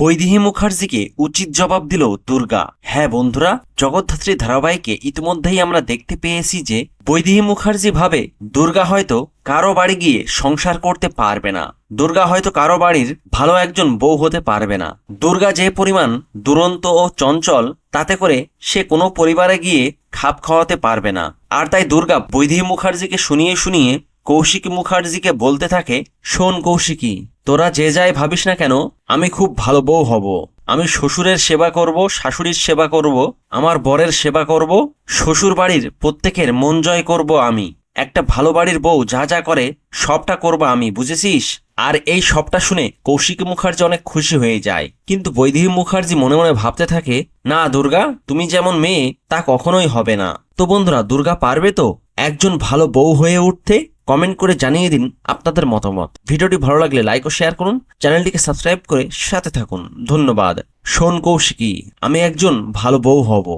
বৈদেহী মুখার্জিকে উচিত জবাব দিল দুর্গা। হ্যাঁ বন্ধুরা, জগদ্ধাত্রী ধারাবাহিকে ইতিমধ্যেই আমরা দেখতে পেয়েছি যে, বৈদেহী মুখার্জি ভাবে দুর্গা হয়তো কারও বাড়ি গিয়ে সংসার করতে পারবে না। দুর্গা হয়তো কারও বাড়ির ভালো একজন বউ হতে পারবে না। দুর্গা যে পরিমাণ দুরন্ত ও চঞ্চল, তাতে করে সে কোনো পরিবারে গিয়ে খাপ খাওয়াতে পারবে না। আর তাই দুর্গা বৈদেহী মুখার্জিকে শুনিয়ে শুনিয়ে কৌশিক মুখার্জিকে বলতে থাকে, শোন কৌশিকী তোরা যে যাই ভাবিস না কেন, আমি খুব ভালো বউ হব। আমি শ্বশুরের সেবা করব, শাশুড়ির সেবা করব, আমার বরের সেবা করব শ্বশুর বাড়ির প্রত্যেকের মন জয় করব আমি। একটা ভালো বাড়ির বউ যা যা করে, সবটা করব আমি, বুঝেছিস? আর এই সবটা শুনে কৌশিক মুখার্জি অনেক খুশি হয়ে যায়। কিন্তু বৈদেহী মুখার্জি মনে মনে ভাবতে থাকে, না, দুর্গা, তুমি যেমন মেয়ে, তা কখনোই হবে না। তো বন্ধুরা, দুর্গা পারবে তো? একজন ভালো বউ হয়ে উঠতে কমেন্ট করে জানিয়ে দিন আপনাদের মতামত। ভিডিওটি ভালো লাগলে লাইক ও শেয়ার করুন, চ্যানেলটিকে সাবস্ক্রাইব করে সাথে থাকুন। ধন্যবাদ। শোন কৌশিকী, আমি একজন ভালো বউ হব।